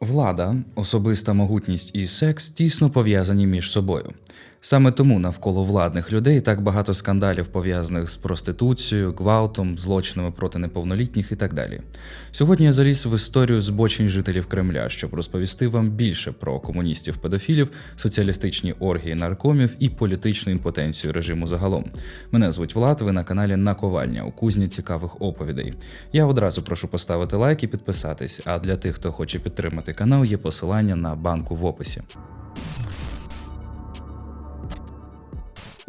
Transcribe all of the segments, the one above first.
Влада, особиста могутність і секс тісно пов'язані між собою. Саме тому навколо владних людей так багато скандалів пов'язаних з проституцією, гвалтом, злочинами проти неповнолітніх і так далі. Сьогодні я заліз в історію збочень жителів Кремля, щоб розповісти вам більше про комуністів-педофілів, соціалістичні оргії наркомів і політичну імпотенцію режиму загалом. Мене звуть Влад, ви на каналі Наковальня у кузні цікавих оповідей. Я одразу прошу поставити лайк і підписатись. А для тих, хто хоче підтримати канал, є посилання на банку в описі.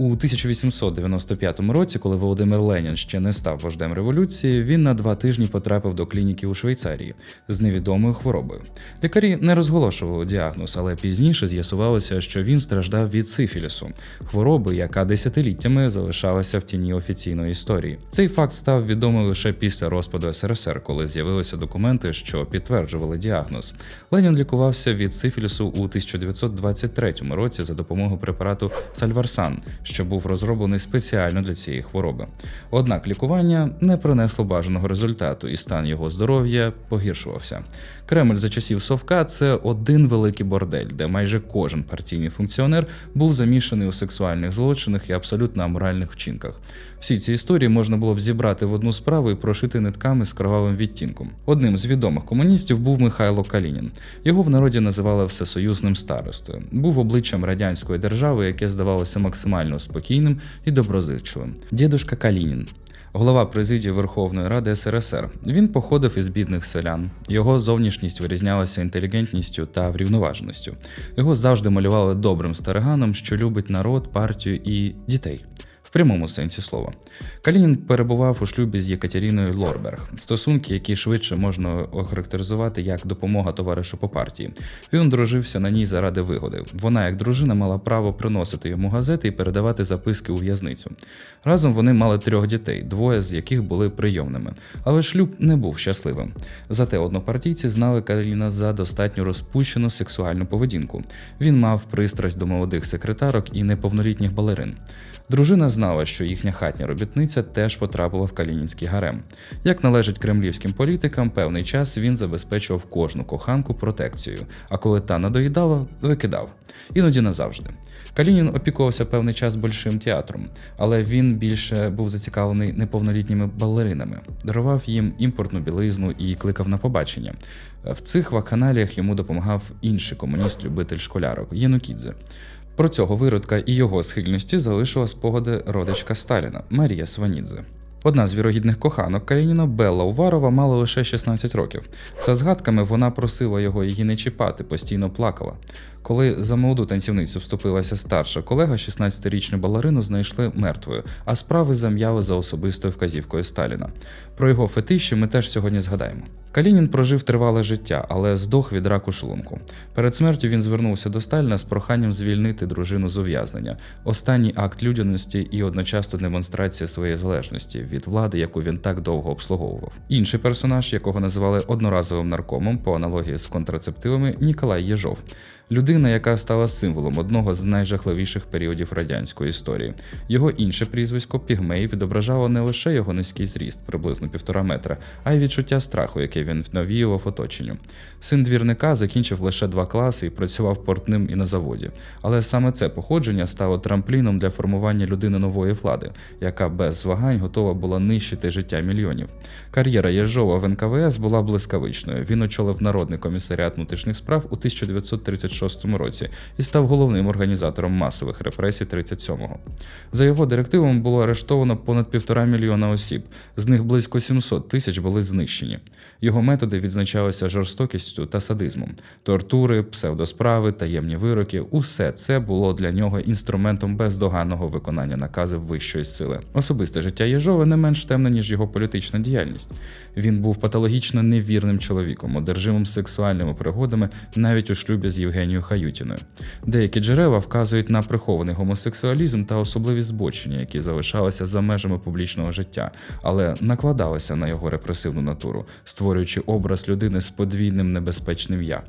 У 1895 році, коли Володимир Ленін ще не став вождем революції, він на два тижні потрапив до клініки у Швейцарії з невідомою хворобою. Лікарі не розголошували діагноз, але пізніше з'ясувалося, що він страждав від сифілісу, хвороби, яка десятиліттями залишалася в тіні офіційної історії. Цей факт став відомий лише після розпаду СРСР, коли з'явилися документи, що підтверджували діагноз. Ленін лікувався від сифілісу у 1923 році за допомогою препарату Сальварсан що був розроблений спеціально для цієї хвороби. Однак лікування не принесло бажаного результату, і стан його здоров'я погіршувався. Кремль за часів Совка це один великий бордель, де майже кожен партійний функціонер був замішаний у сексуальних злочинах і абсолютно аморальних вчинках. Всі ці історії можна було б зібрати в одну справу і прошити нитками з кровавим відтінком. Одним з відомих комуністів був Михайло Калінін. Його в народі називали всесоюзним старостою. Був обличчям радянської держави, яке здавалося максимально спокійним і доброзичливим. Дідушка Калінін. Голова президії Верховної Ради СРСР. Він походив із бідних селян. Його зовнішність вирізнялася інтелігентністю та врівноваженістю. Його завжди малювали добрим стариганом, що любить народ, партію і дітей. Прямому сенсі слова. Калінін перебував у шлюбі з Єкатеріною Лорберг, стосунки, які швидше можна охарактеризувати як допомога товаришу по партії. Він дружився на ній заради вигоди. Вона, як дружина, мала право приносити йому газети і передавати записки у в'язницю. Разом вони мали трьох дітей, двоє з яких були прийомними. Але шлюб не був щасливим. Зате однопартійці знали Каліна за достатньо розпущену сексуальну поведінку. Він мав пристрасть до молодих секретарок і неповнолітніх балерин. Дружина знала, що їхня хатня робітниця теж потрапила в калінінський гарем. Як належить кремлівським політикам, певний час він забезпечував кожну коханку протекцією, а коли та надоїдала, викидав. Іноді назавжди. Калінін опікувався певний час большим театром, але він більше був зацікавлений неповнолітніми балеринами, дарував їм імпортну білизну і кликав на побачення. В цих вакханаліях йому допомагав інший комуніст-любитель школярок Єнукідзе. Про цього виродка і його схильності залишила спогади родичка Сталіна Марія Сванідзе. Одна з вірогідних коханок Калініна Белла Уварова мала лише 16 років. За згадками вона просила його її не чіпати, постійно плакала. Коли за молоду танцівницю вступилася старша колега, 16-річну балерину знайшли мертвою, а справи зам'яли за особистою вказівкою Сталіна. Про його фетиші ми теж сьогодні згадаємо. Калінін прожив тривале життя, але здох від раку шлунку. Перед смертю він звернувся до Сталіна з проханням звільнити дружину з ув'язнення. Останній акт людяності і одночасно демонстрація своєї залежності від влади, яку він так довго обслуговував. Інший персонаж, якого називали одноразовим наркомом по аналогії з контрацептивами, Ніколай Єжов. Людина, яка стала символом одного з найжахливіших періодів радянської історії. Його інше прізвисько Пігмей відображало не лише його низький зріст, приблизно півтора метра, а й відчуття страху, яке він навіював оточенню. Син двірника закінчив лише два класи і працював портним і на заводі. Але саме це походження стало трампліном для формування людини нової влади, яка без звагань готова була нищити життя мільйонів. Кар'єра Єжова в НКВС була блискавичною. Він очолив народний комісаріат внутрішніх справ у 1936 році і став головним організатором масових репресій 37-го. За його директивами було арештовано понад півтора мільйона осіб, з них близько 700 тисяч були знищені. Його методи відзначалися жорстокістю та садизмом, тортури, псевдосправи, таємні вироки усе це було для нього інструментом бездоганного виконання наказів вищої сили. Особисте життя Єжова не менш темне, ніж його політична діяльність. Він був патологічно невірним чоловіком, одержимим сексуальними пригодами навіть у шлюбі з Євгенією Євгенією Хаютіною. Деякі джерела вказують на прихований гомосексуалізм та особливі збочення, які залишалися за межами публічного життя, але накладалися на його репресивну натуру, створюючи образ людини з подвійним небезпечним я.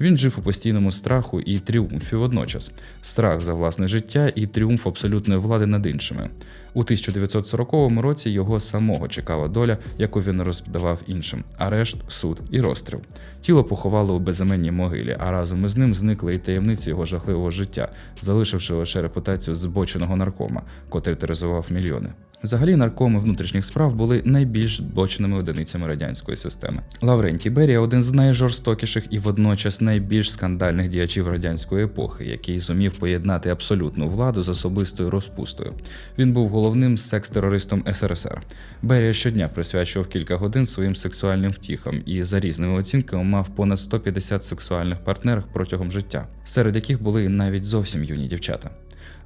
Він жив у постійному страху і тріумфі водночас, страх за власне життя і тріумф абсолютної влади над іншими. У 1940 році його самого чекала доля, яку він роздавав іншим: арешт, суд і розстріл. Тіло поховали у безіменній могилі, а разом із ним зникли і таємниці його жахливого життя, залишивши лише репутацію збоченого наркома, котрий тероризував мільйони. Взагалі, наркоми внутрішніх справ були найбільш збоченими одиницями радянської системи. Лаврентій Берія один з найжорстокіших і водночас найбільш скандальних діячів радянської епохи, який зумів поєднати абсолютну владу з особистою розпустою. Він був головним секс-терористом СРСР. Берія щодня присвячував кілька годин своїм сексуальним втіхам і за різними оцінками мав понад 150 сексуальних партнерів протягом життя, серед яких були навіть зовсім юні дівчата.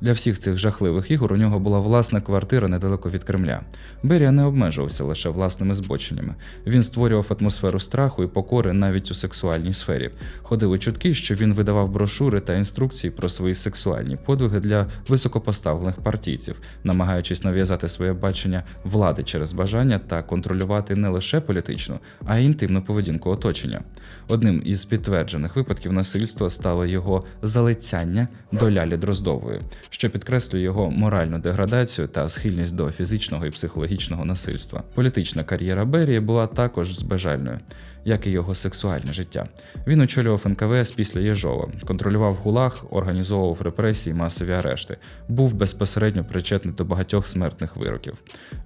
Для всіх цих жахливих ігор у нього була власна квартира недалеко від Кремля. Берія не обмежувався лише власними збоченнями. Він створював атмосферу страху і покори навіть у сексуальній сфері. Ходили чутки, що він видавав брошури та інструкції про свої сексуальні подвиги для високопоставлених партійців, намагаючись нав'язати своє бачення влади через бажання та контролювати не лише політичну, а й інтимну поведінку оточення. Одним із підтверджених випадків насильства стало його залицяння до лялі Дроздової що підкреслює його моральну деградацію та схильність до фізичного і психологічного насильства. Політична кар'єра Берії була також збежальною. Як і його сексуальне життя. Він очолював НКВС після Єжова, контролював гулаг, організовував репресії, масові арешти, був безпосередньо причетний до багатьох смертних вироків.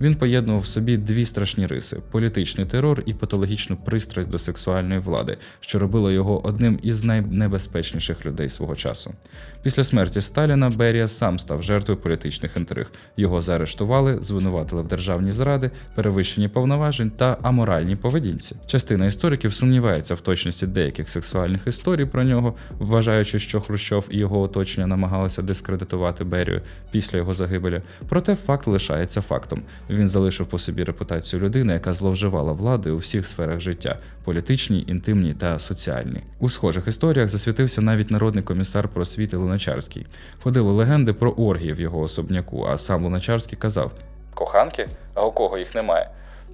Він поєднував в собі дві страшні риси: політичний терор і патологічну пристрасть до сексуальної влади, що робило його одним із найнебезпечніших людей свого часу. Після смерті Сталіна Берія сам став жертвою політичних інтриг. Його заарештували, звинуватили в державній зради, перевищенні повноважень та аморальній поведінці. Частина істориків сумнівається в точності деяких сексуальних історій про нього, вважаючи, що Хрущов і його оточення намагалися дискредитувати Берію після його загибелі. Проте факт лишається фактом. Він залишив по собі репутацію людини, яка зловживала влади у всіх сферах життя політичній, інтимній та соціальній. У схожих історіях засвітився навіть народний комісар просвіти Луначарський. Ходили легенди про оргії в його особняку, а сам Луначарський казав: Коханки? А у кого їх немає?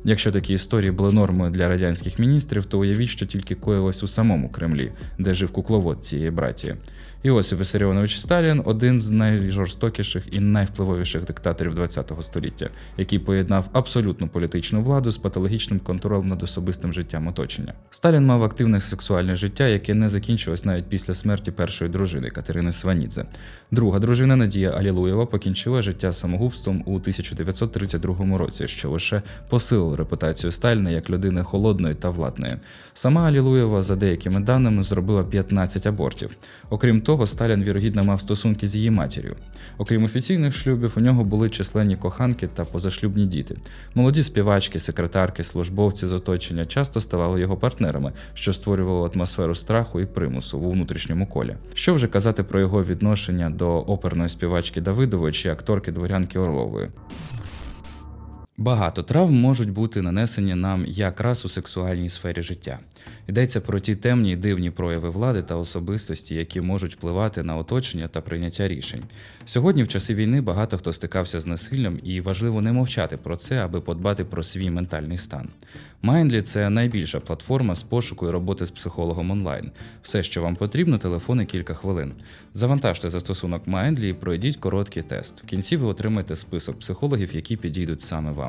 Якщо такі історії були нормою для радянських міністрів, то уявіть, що тільки коїлось у самому Кремлі, де жив кукловод цієї братії. Іосиф Вісаріонович Сталін один з найжорстокіших і найвпливовіших диктаторів ХХ століття, який поєднав абсолютну політичну владу з патологічним контролем над особистим життям оточення. Сталін мав активне сексуальне життя, яке не закінчилось навіть після смерті першої дружини Катерини Сванідзе. Друга дружина Надія Алілуєва покінчила життя самогубством у 1932 році, що лише посилило репутацію Сталіна як людини холодної та владної. Сама Алілуєва, за деякими даними, зробила 15 абортів. Окрім того, Сталін вірогідно мав стосунки з її матір'ю. Окрім офіційних шлюбів, у нього були численні коханки та позашлюбні діти. Молоді співачки, секретарки, службовці з оточення часто ставали його партнерами, що створювало атмосферу страху і примусу у внутрішньому колі. Що вже казати про його відношення до оперної співачки Давидової чи акторки дворянки Орлової? Багато травм можуть бути нанесені нам якраз у сексуальній сфері життя. Йдеться про ті темні й дивні прояви влади та особистості, які можуть впливати на оточення та прийняття рішень. Сьогодні, в часи війни, багато хто стикався з насиллям, і важливо не мовчати про це, аби подбати про свій ментальний стан. Mindly – це найбільша платформа з пошуку і роботи з психологом онлайн. Все, що вам потрібно, телефон і кілька хвилин. Завантажте застосунок Mindly і пройдіть короткий тест. В кінці ви отримаєте список психологів, які підійдуть саме вам.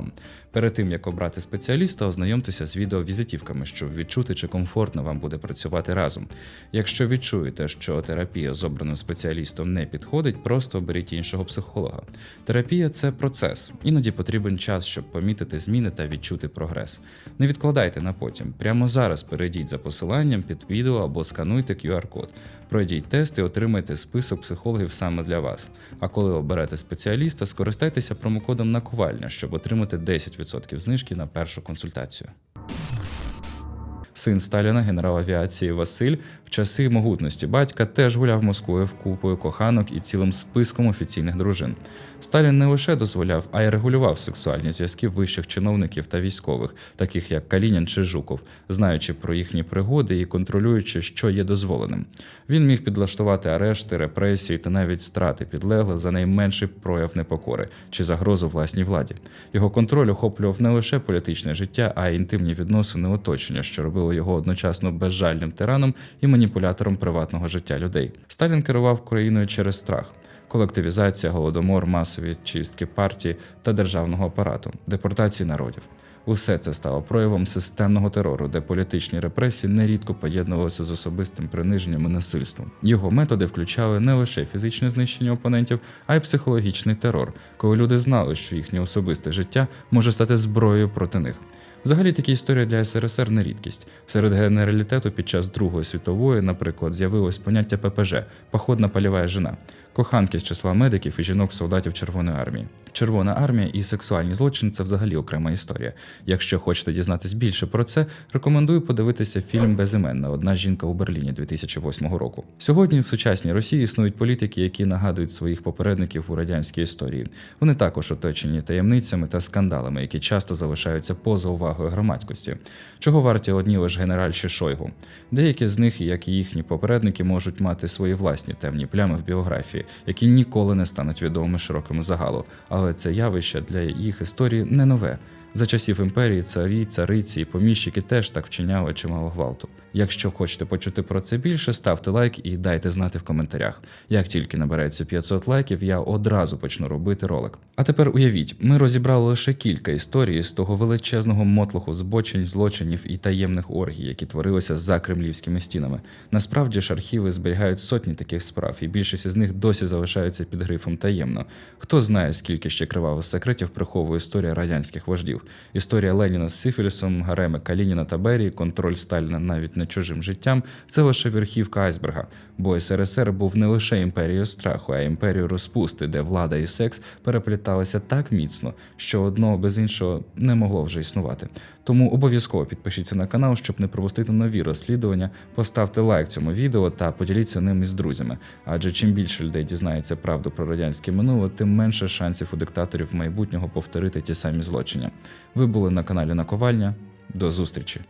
Перед тим як обрати спеціаліста, ознайомтеся з відеовізитівками, щоб відчути, чи комфортно вам буде працювати разом. Якщо відчуєте, що терапія з обраним спеціалістом не підходить, просто оберіть іншого психолога. Терапія це процес, іноді потрібен час, щоб помітити зміни та відчути прогрес. Не відкладайте на потім. Прямо зараз перейдіть за посиланням під відео або скануйте QR-код. Пройдіть тест і отримайте список психологів саме для вас. А коли оберете спеціаліста, скористайтеся промокодом наковальня, щоб отримати 10% знижки на першу консультацію. Син Сталіна, генерал авіації Василь, в часи могутності батька теж гуляв Москвою купою коханок і цілим списком офіційних дружин. Сталін не лише дозволяв, а й регулював сексуальні зв'язки вищих чиновників та військових, таких як Калінін чи Жуков, знаючи про їхні пригоди і контролюючи, що є дозволеним. Він міг підлаштувати арешти, репресії та навіть страти підлеглих за найменший прояв непокори чи загрозу власній владі. Його контроль охоплював не лише політичне життя, а й інтимні відносини оточення, що робило його одночасно безжальним тираном і маніпулятором приватного життя людей. Сталін керував країною через страх. Колективізація, голодомор, масові чистки партії та державного апарату, депортації народів. Усе це стало проявом системного терору, де політичні репресії нерідко поєднувалися з особистим приниженням і насильством. Його методи включали не лише фізичне знищення опонентів, а й психологічний терор, коли люди знали, що їхнє особисте життя може стати зброєю проти них. Взагалі такі історії для СРСР не рідкість. Серед генералітету під час Другої світової, наприклад, з'явилось поняття ППЖ походна польова жена, коханки з числа медиків і жінок-солдатів Червоної армії. Червона армія і сексуальні злочини це взагалі окрема історія. Якщо хочете дізнатись більше про це, рекомендую подивитися фільм Безіменна Одна жінка у Берліні 2008 року. Сьогодні в сучасній Росії існують політики, які нагадують своїх попередників у радянській історії. Вони також оточені таємницями та скандалами, які часто залишаються поза увагою громадськості. Чого варті одні лише генеральші Шойгу? Деякі з них, як і їхні попередники, можуть мати свої власні темні плями в біографії, які ніколи не стануть відомими широкому загалу. Але це явище для їх історії не нове. За часів імперії царі, цариці і поміщики теж так вчиняли чимало гвалту. Якщо хочете почути про це більше, ставте лайк і дайте знати в коментарях. Як тільки набереться 500 лайків, я одразу почну робити ролик. А тепер уявіть, ми розібрали лише кілька історій з того величезного мотлоху збочень, злочинів і таємних оргій, які творилися за кремлівськими стінами. Насправді ж архіви зберігають сотні таких справ, і більшість із них досі залишаються під грифом таємно. Хто знає, скільки ще кривавих секретів приховує історія радянських вождів. Історія Леніна з Сифілісом, Гареми Калініна та Берії, контроль Сталіна навіть над чужим життям це лише верхівка айсберга. Бо СРСР був не лише імперією страху, а імперією розпусти, де влада і секс перепліталися так міцно, що одного без іншого не могло вже існувати. Тому обов'язково підпишіться на канал, щоб не пропустити нові розслідування. Поставте лайк цьому відео та поділіться ним із друзями. Адже чим більше людей дізнається правду про радянське минуле, тим менше шансів у диктаторів майбутнього повторити ті самі злочини. Ви були на каналі Наковальня. До зустрічі!